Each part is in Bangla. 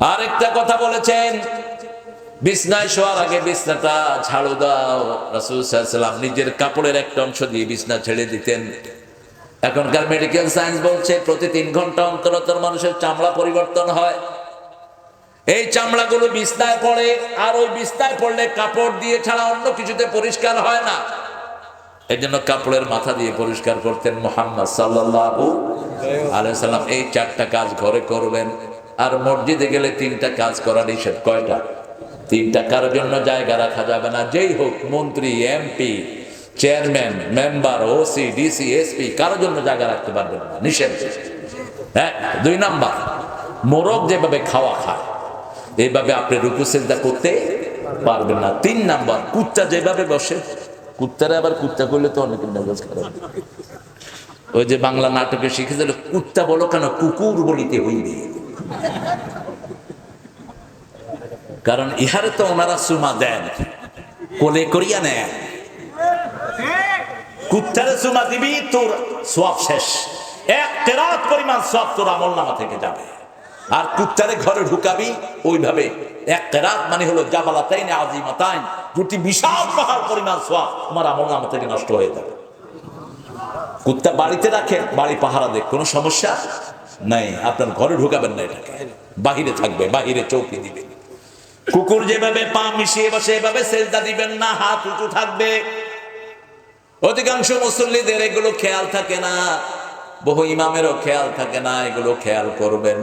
আরেকটা কথা বলেছেন, বিছনায় শোয়ার আগে বিছনাটা ঝাড়ু দাও। রাসুলাম নিজের কাপড়ের একটা অংশ দিয়ে বিছনা ছেড়ে দিতেন। এখনকার মেডিকেল সায়েন্স বলছে, প্রতি তিন ঘণ্টা অন্তর অন্তর মানুষের চামড়া পরিবর্তন হয়। এই চামড়াগুলো বিছনায় পড়ে, আর ওই বিছনায় পড়লে কাপড় দিয়ে ছাড়া অন্য কিছুতে পরিষ্কার হয় না। এই জন্য কাপড়ের মাথা দিয়ে পরিষ্কার করতেন মোহাম্মদ সাল্লাল্লাহু আলাইহি সাল্লাম এই চারটা কাজ ঘরে করবেন। আর মসজিদে গেলে তিনটা কাজ করা নিষেধ। কয়টা? তিনটা কারোর জন্য জায়গা রাখা যাবে না? যেই হোক, মন্ত্রী, MP, chairman, member, OC, DC, SP, কারোর জন্য জায়গা রাখতে পারবেন না। নিষেধ। হ্যাঁ দুই নাম্বার, মোরগ যেভাবে খাওয়া খায়, এইভাবে আপনি রুকু সেজদা করতে পারবেন না। তিন নাম্বার, কুত্তা যেভাবে বসে, কুত্তারা আবার কুত্তা করলে তো অনেক মেজাজ খারাপ ওই যে বাংলা নাটকে শিখেছিল, কুত্তা বলো কেন, কুকুর বলিতে হইবে। কারণ ইহারে তো ওনারা সুমা দেন। কোলে করিয়া নেন কুত্তারে সুমা দিবি, তোর সব শেষ। এক তেরাত পরিমাণ সব তোর আমল নামা থেকে যাবে। আর কুত্তারে ঘরে ঢুকাবি, ওইভাবে। এক তেরাত মানে হলো জাবালা তাইন আজিমা তাই দুটি বিশাল পাহাড় পরিমাণ সব তোমার আমল নামা থেকে নষ্ট হয়ে যাবে। কুত্তা বাড়িতে রাখে বাড়ি পাহারা দেখ কোনো সমস্যা? নাই, আপনার ঘরে ঢুকাবেন না এটাকে। বাহিরে থাকবে, বাহিরে চৌকি দিবে। কুকুর যেভাবে পা মিশিয়ে বসে, এভাবে সেজদা দিবেন না, হাত উঁচু থাকবে। অধিকাংশ মুসল্লিদের এগুলো খেয়াল থাকে না, বহু ইমামেরও খেয়াল থাকে না, এগুলো খেয়াল করবেন।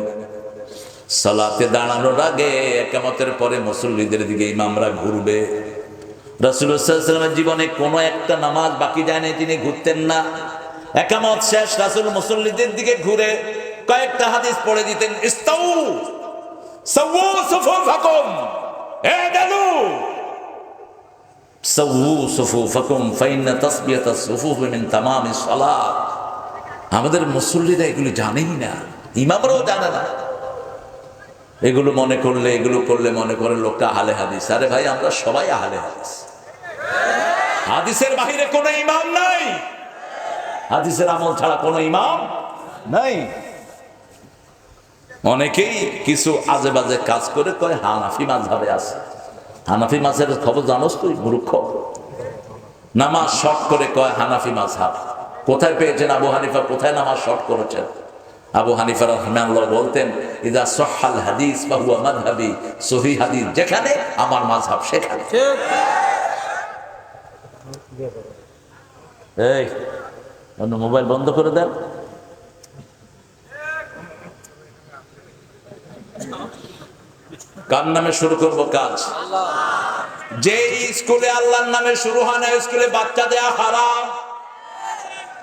সালাতে দাঁড়ানোর আগে একামতের পরে মুসল্লিদের দিকে ইমামরা ঘুরবে। রাসুলের জীবনে কোনো একটা নামাজ বাকি যায় নাই, তিনি ঘুরতেন না। একামত শেষ, রাসুল মুসল্লিদের দিকে ঘুরে কয়েকটা হাদিস পড়ে দিতেন তামামিস সালাত। আমাদের মুসল্লিরা এগুলো জানেই না, ইমামরাও জানে না। এগুলো মনে করলে, এগুলো করলে মনে করে লোকটা আহলে হাদিস। আরে ভাই, আমরা সবাই আহলে হাদিস। হাদিসের বাহিরে কোনো ইমাম নাই। হাদিসের আমল ছাড়া কোনো ইমাম নাই। অনেকেই কিছু আজে বাজে কাজ করে কয় হানাফি মাঝাবে আছে। হানাফি মাঝের খবর জানোস তুই মূর্খ? নামাজ শর্ট করে কয় হানাফি মাঝহাব। কোথায় পেয়েছেন আবু হানিফা? কোথায় নামাজ শর্ট করেছেন? আবু হানিফা রহমানুল্লাহ বলতেন ইদা সহাল হাদিস বা হুয়া সহি হাদিস যেখানে আমার মাযহাব সেখানে। এই অন্য মোবাইল বন্ধ করে দেন। কার নামে শুরু করব কাজ? যে স্কুলে আল্লাহর নামে শুরু হয় না স্কুলে বাচ্চা দেয়া হারাম।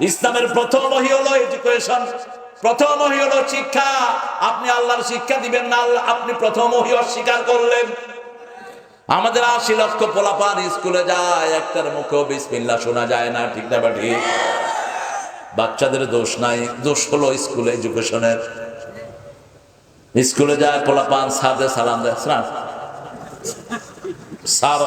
ইসলামের প্রথম ওহী হলো এডুকেশন প্রথম হলো শিক্ষা। আপনি আল্লাহর শিক্ষা দিবেন না, আল্লাহ আপনি প্রথম অস্বীকার করলেন। আমাদের আশি লক্ষ পোলাপান স্কুলে যায়, একটার মুখেও বিসমিল্লা শোনা যায় না, ঠিক না ঠিক? বাচ্চাদের দোষ নাই, দোষ হলো স্কুল এডুকেশনের স্কুলে যায়, পোলাপান সাদে সালাম দেয়। স্যার স্যার,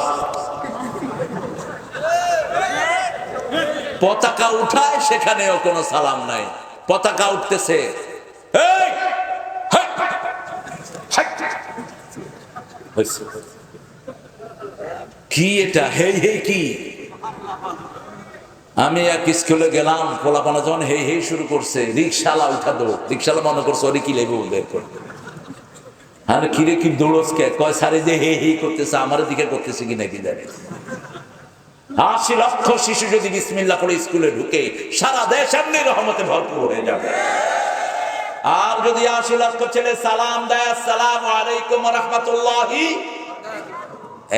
পতাকা উঠায়, সেখানেও কোনো সালাম নাই। পতাকা উঠতেছে। কি এটা? হেই হেই, কি? আমি এক স্কুলে গেলাম, পোলাপানা যখন হেই হেই শুরু করছে। রিক্সালা উঠা দৌড়। রিক্সালা মনে করছে ওরে কি লেবু বের আর কিরে কি দৌড়স কে কয়, সারে যে হে হে করতেছে, আমার দিকে করতেছে কি নাকি জানি? আশি লক্ষ শিশু যদি বিসমিল্লা করে স্কুলে ঢুকে, সারা দেশ এমনি রহমতে ভরপুর হয়ে যাবে। আর যদি আশি লক্ষ ছেলে সালাম দেয় সালাম আলাইকুম রহমতুল্লাহি,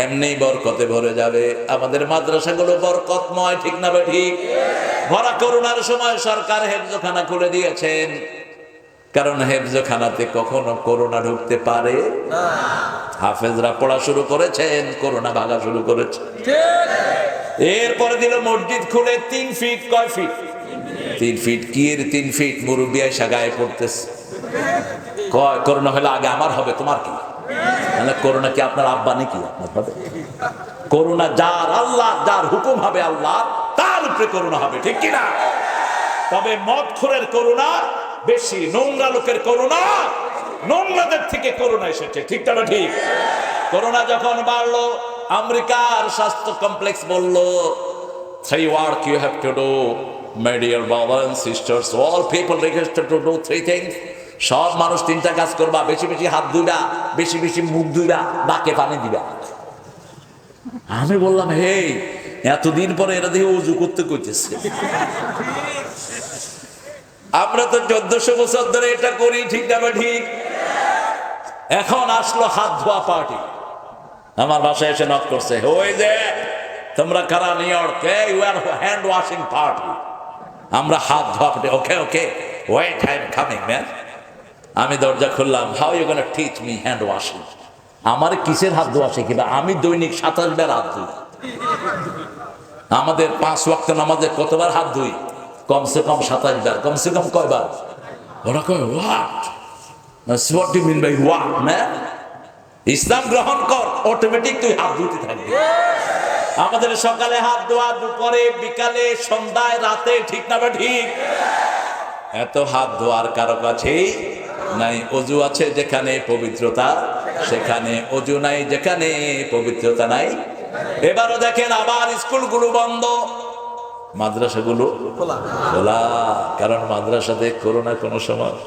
এমনি বরকতে ভরে যাবে। আমাদের মাদ্রাসাগুলো বরকতময়, ঠিক না ঠিক? ভরা করোনার সময় সরকার হেফজখানা খুলে দিয়েছেন। কারণ হেফজখানাতে কখনো করোনা ঢুকতে পারে। হাফেজরা পড়া শুরু করেছেন করোনা ভাগা শুরু করেছে। এরপরে দিল মসজিদ খুলে তিন ফিট কয় ফিট? তিন ফিট কি এর তিন ফিট? মুরব্বিয়ায় সাগায় পড়তেছে। কয় করোনা হলে আগে আমার হবে তোমার কি? মানে করোনা কি আপনার আব্বা নাকি? আপনার হবে। করোনা যার আল্লাহ যার হুকুম হবে আল্লাহ তার উপরে করোনা হবে ঠিক কিনা? তবে মদ খোরের করোনা বেশি নোংরা লোকের করোনা নোংরাদের থেকে করোনা এসেছে, ঠিক না ঠিক? করোনা যখন বাড়লো, আমেরিকার স্বাস্থ্য কমপ্লেক্স বলল three work you have to do my dear brother sisters all people requested to do three things সব মানুষ তিনটা কাজ করবা, বেশি বেশি হাত ধুইবা, বেশি বেশি মুখ ধুইবা নাকে পানি দিবা। আমি বললাম হে এতদিন পরে এরা দিয়ে উজু করতে কইতেছে। আমরা তো চোদ্দশো বছর ধরে এটা করি, ঠিক না ঠিক? এখন আসলো হাত ধোয়া পার্টি। আমার বাসায় এসে নক করছে, ওই যে, তোমরা কারা নিউ হ্যান্ড ওয়াশিং পার্টি আমরা হাত ধোয়া party okay okay wait am coming man আমি দরজা খুললাম how you gonna teach me hand washing আমার কিসের হাত ধোয়া শিখিবা আমি দৈনিক সাতাশ বার হাত ধুই। আমাদের পাঁচ ওয়াক্ত নামাজে কতবার হাত ধুই? কমসে কম সাতাশ বার, কমসে কম কয়বার ওরা কয় what what do mean by what man ইসলাম গ্রহণ কর অটোমেটিক তুই হাত ধুতে থাকবি। আমাদের সকালে হাত ধোয়া, দুপুরে, বিকালে, সন্ধ্যায়, রাতে, ঠিক না বা ঠিক? এত হাত ধোয়ার কারও কাছে নাই, অজু আছে যেখানে পবিত্রতা, সেখানে অজু নাই যেখানে পবিত্রতা নাই। এবারও দেখেন আবার স্কুলগুলো বন্ধ। মাদ্রাসাগুলো খোলা। কারণ মাদ্রাসাতে করোনা কোনো সময়।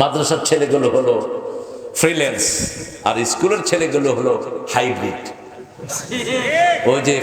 মাদ্রাসার ছেলেগুলো হলো ফ্রিল্যান্স আর স্কুলের ছেলেগুলো হলো হাইব্রিড ওই যে